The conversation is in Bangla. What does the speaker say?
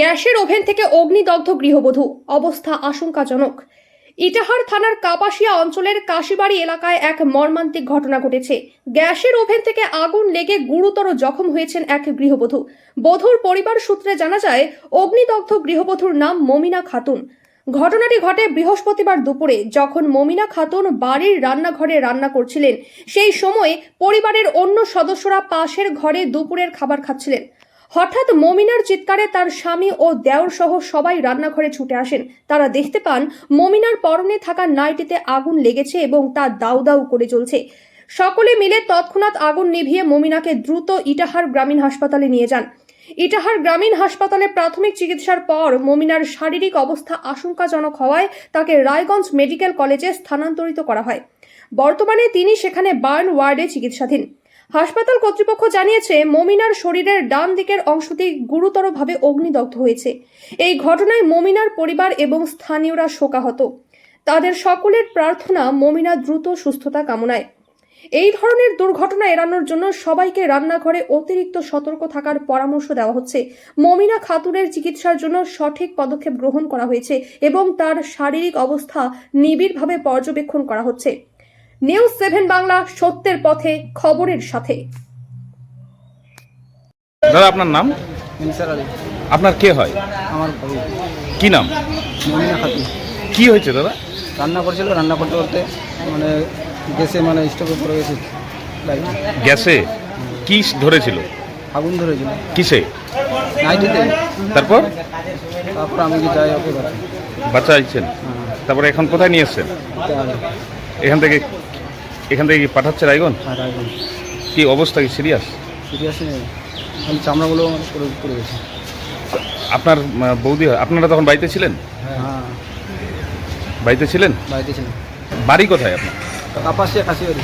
গ্যাসের ওভেন থেকে অগ্নিদগ্ধ গৃহবধূ। অবস্থা আশঙ্কাজনক। ইটাহার থানার কাপাসিয়া অঞ্চলের কাশিবাড়ি এলাকায় এক মর্মান্তিক ঘটনা ঘটেছে। গ্যাসের ওভেন থেকে আগুন লেগে গুরুতর জখম হয়েছেন এক গৃহবধূ। বধূর পরিবার সূত্রে জানা যায়, অগ্নিদগ্ধ গৃহবধূর নাম মমিনা খাতুন। ঘটনাটি ঘটে বৃহস্পতিবার দুপুরে, যখন মমিনা খাতুন বাড়ির রান্নাঘরে রান্না করছিলেন, সেই সময় পরিবারের অন্য সদস্যরা পাশের ঘরে দুপুরের খাবার খাচ্ছিলেন। হঠাৎ মমিনার চিৎকারে তার স্বামী ও দেওর সহ সবাই রান্নাঘরে ছুটে আসেন। তারা দেখতে পান, মমিনার পরনে থাকা নাইটিতে আগুন লেগেছে এবং তা দাউ দাউ করে জ্বলছে। সকলে মিলে তৎক্ষণাৎ আগুন নিভিয়ে মমিনাকে দ্রুত ইটাহার গ্রামীণ হাসপাতালে নিয়ে যান। ইটাহার গ্রামীণ হাসপাতালে প্রাথমিক চিকিৎসার পর মমিনার শারীরিক অবস্থা আশঙ্কাজনক হওয়ায় তাকে রায়গঞ্জ মেডিকেল কলেজে স্থানান্তরিত করা হয়। বর্তমানে তিনি সেখানে বার্ন ওয়ার্ডে চিকিৎসাধীন। হাসপাতাল কর্তৃপক্ষ জানিয়েছে, মমিনার শরীরের ডান দিকের অংশটি গুরুতরভাবে অগ্নিদগ্ধ হয়েছে। এই ঘটনায় মমিনার পরিবার এবং স্থানীয়রা শোকাহত। তাদের সকলের প্রার্থনা, মমিনা দ্রুত সুস্থতা কামনায়। এই ধরনের দুর্ঘটনা এড়ানোর জন্য সবাইকে রান্নাঘরে অতিরিক্ত সতর্ক থাকার পরামর্শ দেওয়া হচ্ছে। মমিনা খাতুনের চিকিৎসার জন্য সঠিক পদক্ষেপ গ্রহণ করা হয়েছে এবং তার শারীরিক অবস্থা নিবিড়ভাবে পর্যবেক্ষণ করা হচ্ছে। নিউজ সেভেন বাংলা সত্যের পথে খবরের সাথে। দাদা আপনার নাম? আলী। আপনার কে হয়? আমার ভাবি কি নাম? মমিনা খাতুন। কি হয়েছে দাদা? রান্না করছিল রান্না করতে করতে মানে গ্যাসে মানে স্টোভে পড়ে গেছে। গ্যাসে? কি ধরেছিল? আগুন ধরেছিল। কিসে? নাইটিতে। তারপর? তারপর আমি কি যাই ওকে বাঁচাই। বাঁচাইছেন। তারপরে এখন কোথায় নিয়ে এসছেন? এখান থেকে এখান থেকে কি পাঠাচ্ছে রায়গঞ্জ? হ্যাঁ রায়গঞ্জ। কি অবস্থা কি সিরিয়াস? সিরিয়াসে নেই। চামড়াগুলো আমার পড়ে গেছে। আপনার আহ, বৌদি হয় আপনারা তখন বাড়িতে ছিলেন? হ্যাঁ। বাড়িতে ছিলেন? বাড়িতে ছিলেন বাড়ি কোথায় আপনার? কাপাসিয়া কাশিবাড়ি